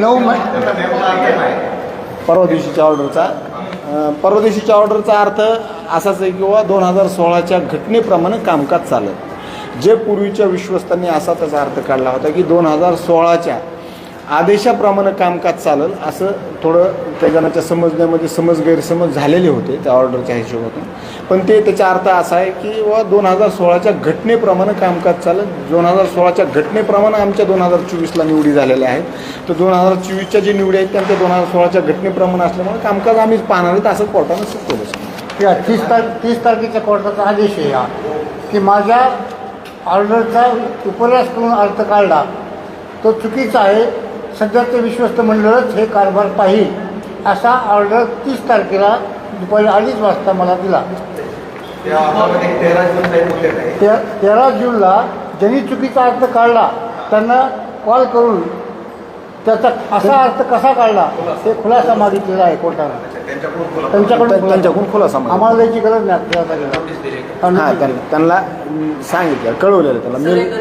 नऊ मै परवा दिवशीच्या ऑर्डरचा. परवा दिवशीच्या ऑर्डरचा अर्थ असाच आहे किंवा दोन हजार सोळाच्या घटनेप्रमाणे कामकाज चालत जे पूर्वीच्या विश्वस्तांनी असा त्याचा अर्थ काढला होता की दोन हजार सोळाच्या आदेशाप्रमाणे कामकाज चालल असं थोडं त्या जणाच्या समजण्यामध्ये समज गैरसमज झालेले होते त्या ऑर्डरच्या हिशोबातून. पण ते त्याचा अर्थ असा आहे की व दोन हजार सोळाच्या घटनेप्रमाणे कामकाज चालेल. दोन हजार सोळाच्या घटनेप्रमाणे आमच्या दोन हजार चोवीसला निवडी झालेल्या आहेत. तर दोन हजार चोवीसच्या जे निवडी आहेत त्यांच्या दोन हजार सोळाच्या घटनेप्रमाणे असल्यामुळे कामकाज आम्हीच पाहणार आहेत असं कोर्टानं सुचवलं या तीस तार तीस तारखेच्या कोर्टाचा आदेश आहे हा की माझ्या ऑर्डरचा उपन्यास करून अर्थ काढला. तो चुकीचा आहे. सध्या ते विश्वस्त मंडळच हे कारभार पाहिल असा ऑर्डर तीस तारखेला दुपारी अडीच वाजता मला दिला. ते तेरा जूनला ज्यांनी चुकीचा अर्थ काढला त्यांना कॉल करून त्याचा असा अर्थ कसा काढला ते खुलासा मागितलेला आहे कोर्टानं. त्यांच्याकडून. त्यांच्याकडून खुलासा-. आम्हाला द्यायची गरज नाही हां त्यांना सांगितलं कळवलेलं त्याला. मेल